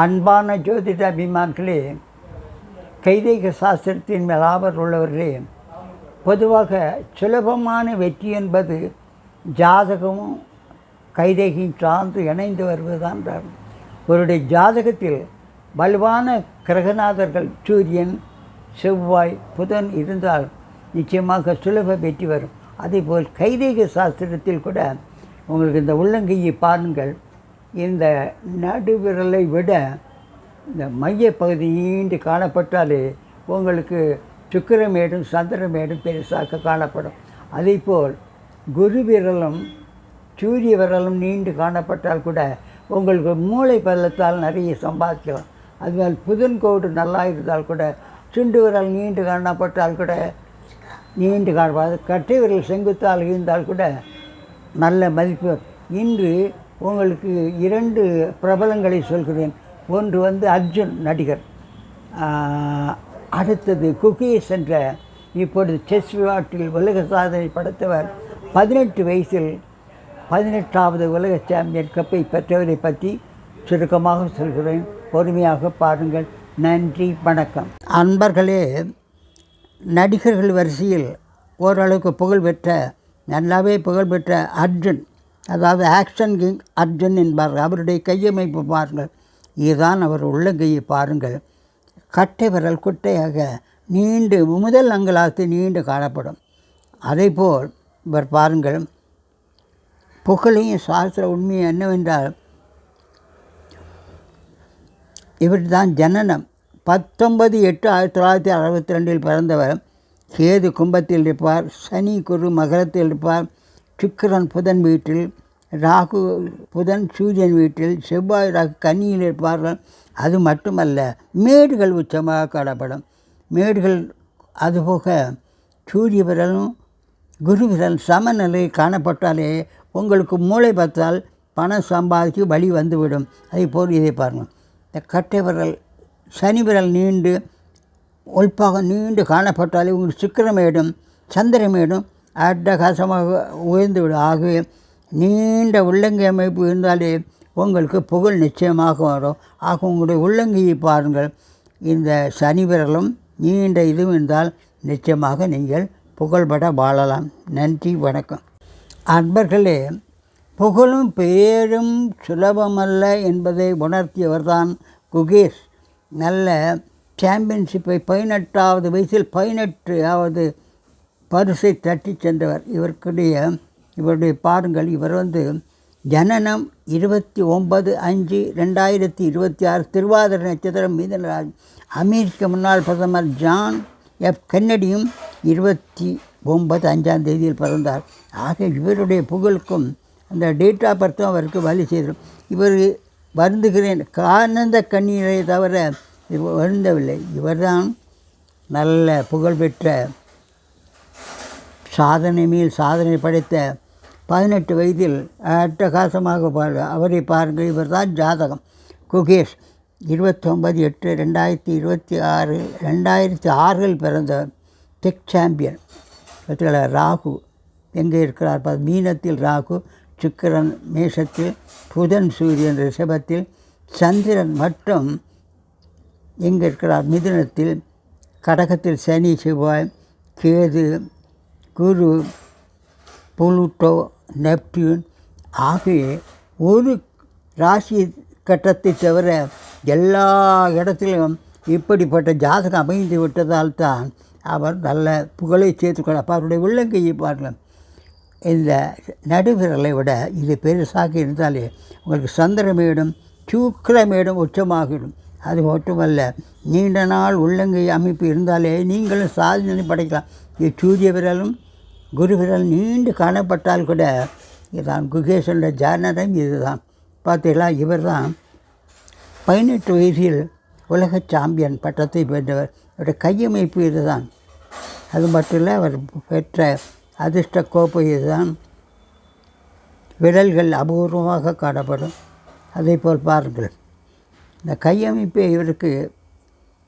அன்பான ஜோதிட அபிமான்களே கைதேக சாஸ்திரத்தின் மேல் ஆவர் உள்ளவர்களே பொதுவாக சுலபமான வெற்றி என்பது ஜாதகமும் கைதேகியும் சார்ந்து இணைந்து வருவதுதான் அவருடைய ஜாதகத்தில் வலுவான கிரகநாதர்கள் சூரியன் செவ்வாய் புதன் இருந்தால் நிச்சயமாக சுலப வெற்றி வரும். அதேபோல் கைதேக சாஸ்திரத்தில் கூட உங்களுக்கு இந்த உள்ளங்கையை பாருங்கள். இந்த நடுவிரலை விட இந்த மையப்பகுதி நீண்டு காணப்பட்டாலே உங்களுக்கு சுக்கிரமேடும் சந்திரமேடும் பெருசாக காணப்படும். அதேபோல் குரு விரலும் சூரிய விரலும் நீண்டு காணப்பட்டால் கூட உங்களுக்கு மூளை பள்ளத்தால் நிறைய சம்பாதிக்கலாம். அதுமாதிரி புதன் கோடு நல்லா இருந்தால் கூட சுண்டு விரல் நீண்டு காணப்பட்டால் கூட நீண்டு காணப்படாது. கட்டை விரல் செங்குத்தால் இருந்தால் கூட நல்ல மதிப்பு. இன்று உங்களுக்கு இரண்டு பிரபலங்களை சொல்கிறேன். ஒன்று வந்து அர்ஜுன் நடிகர். அடுத்தது குகேஷ் என்ற இப்பொழுது செஸ் விளையாட்டில் உலக சாதனை படைத்தவர். பதினெட்டு வயசில் பதினெட்டாவது உலக சாம்பியன் கப்பை பெற்றவரை பற்றி சுருக்கமாக சொல்கிறேன். பொறுமையாக பாருங்கள். நன்றி வணக்கம். அன்பர்களே நடிகர்கள் வரிசையில் ஓரளவுக்கு புகழ்பெற்ற நல்லாவே புகழ்பெற்ற அர்ஜுன். அதாவது ஆக்ஷன் கிங் அர்ஜுன் என்பார்கள். அவருடைய கையமைப்பு பாருங்கள். இதுதான் அவர் உள்ளங்கையை பாருங்கள். கட்டை விரல் குட்டையாக நீண்டு முதல் அங்கலாத்து நீண்டு காணப்படும். அதேபோல் இவர் பாருங்கள். புகழையும் சாஸ்திர உண்மையை என்னவென்றால் இவர் தான் ஜனனம். பத்தொன்பது எட்டு ஆயிரத்தி தொள்ளாயிரத்தி அறுபத்தி ரெண்டில் பிறந்தவர். கேது கும்பத்தில் இருப்பார். சனி குரு மகரத்தில் இருப்பார். சுக்கிரன் புதன் வீட்டில் ராகு புதன் சூரியன் வீட்டில் செவ்வாய் ராகு கன்னியில் இருப்பார்கள். அது மட்டுமல்ல மேடுகள் உச்சமாக காணப்படும். மேடுகள் அதுபோக சூரிய விரலும் குரு விரல் சமநிலை காணப்பட்டாலே உங்களுக்கு மூளை பார்த்தால் பணம் சம்பாதிச்சு வழி வந்துவிடும். அதே போல் இதை பாருங்கள். இந்த கட்டை விரல் சனி விரல் நீண்டு ஒல்பாக நீண்டு காணப்பட்டாலே உங்களுக்கு சுக்கிரமேடும் சந்திரமேடும் அட்டகாசமாக உயர்ந்துவிடும். ஆகவே நீண்ட உள்ளங்கை அமைப்பு இருந்தாலே உங்களுக்கு புகழ் நிச்சயமாக வரும். ஆக உங்களுடைய உள்ளங்கையை பாருங்கள். இந்த சனி விரலும் நீண்ட இதுவும் இருந்தால் நிச்சயமாக நீங்கள் புகழ்பட வாழலாம். நன்றி வணக்கம். அன்பர்களே புகழும் பேரும் சுலபமல்ல என்பதை உணர்த்தியவர்தான் குகேஷ். நல்ல சாம்பியன்ஷிப்பை பதினெட்டாவது வயசில் பதினெட்டாவது பரிசை தட்டி சென்றவர். இவருக்குடைய இவருடைய பாருங்கள் இவர் வந்து ஜனனம் இருபத்தி ஒன்பது அஞ்சு ரெண்டாயிரத்தி இருபத்தி ஆறு திருவாதிர நட்சத்திரம் மீதனராஜ். அமெரிக்க முன்னாள் பிரதமர் ஜான் எஃப் கென்னடியும் இருபத்தி ஒன்பது அஞ்சாம் தேதியில் பிறந்தார். ஆக இவருடைய புகழுக்கும் அந்த டேட் ஆஃப் பர்த்தும் அவருக்கு வழி செய்தோம் இவர் வருந்துகிறேன். ஆனந்த கண்ணீரை தவிர இவர் வருந்தவில்லை. இவர்தான் நல்ல புகழ்பெற்ற சாதனை மேல் சாதனை படைத்த பதினெட்டு வயதில் அட்டகாசமாக பாரு அவரை பாருங்கள். இவர் தான் ஜாதகம். குகேஷ் இருபத்தொம்பது எட்டு ரெண்டாயிரத்தி இருபத்தி ஆறு ரெண்டாயிரத்தி ஆறில் பிறந்த டெக் சாம்பியன் இதில் ராகு. எங்கே இருக்கிறார்? பார் மீனத்தில் ராகு சுக்கிரன் மேஷத்தில் புதன் சூரியன் ரிஷபத்தில் சந்திரன் மட்டும் எங்கே இருக்கிறார்? மிதுனத்தில் கடகத்தில் சனி செவ்வாய் கேது குரு புளுட்டோ நெப்டியூன் ஆகிய ஒரு ராசி கட்டத்தை தவிர எல்லா இடத்திலும் இப்படிப்பட்ட ஜாதகம் அமைந்து விட்டதால் தான் அவர் நல்ல புகழை சேர்த்துக்கொள்ள அவருடைய உள்ளங்கையை பாருங்கள். இந்த நடுவிரலை விட இது பெருசாக இருந்தாலே உங்களுக்கு சந்திரமேடும் சூக்கிரமேடும் உச்சமாகிடும் அது மட்டுமல்ல நீண்ட நாள் உள்ளங்கை அமைப்பு இருந்தாலே நீங்களும் சாதனை படைக்கலாம். சூரிய விரலும் குரு விரல் நீண்டு காணப்பட்டால் கூட இதுதான் குகேஷனுடைய ஜானரம் இதுதான். பார்த்தீங்களா இவர் தான் பதினெட்டு வயதில் உலக சாம்பியன் பட்டத்தை பெற்றவர். அவருடைய கையமைப்பு இதுதான். அது மட்டும் இல்லை அவர் பெற்ற அதிர்ஷ்ட கோப்பை இதுதான். விரல்கள் அபூர்வமாக காணப்படும். அதே போல் பாருங்கள். இந்த கையமைப்பே இவருக்கு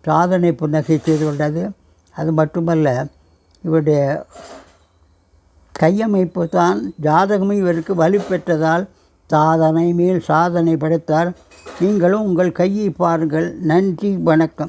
சாதனை புன்னகை செய்து கொண்டது. அது மட்டுமல்ல இவருடைய கையமைப்பு தான் ஜாதகமும் இவருக்கு வலுப்பெற்றதால் சாதனை மேல் சாதனை படைத்தார். நீங்களும் உங்கள் கையை பாருங்கள். நன்றி வணக்கம்.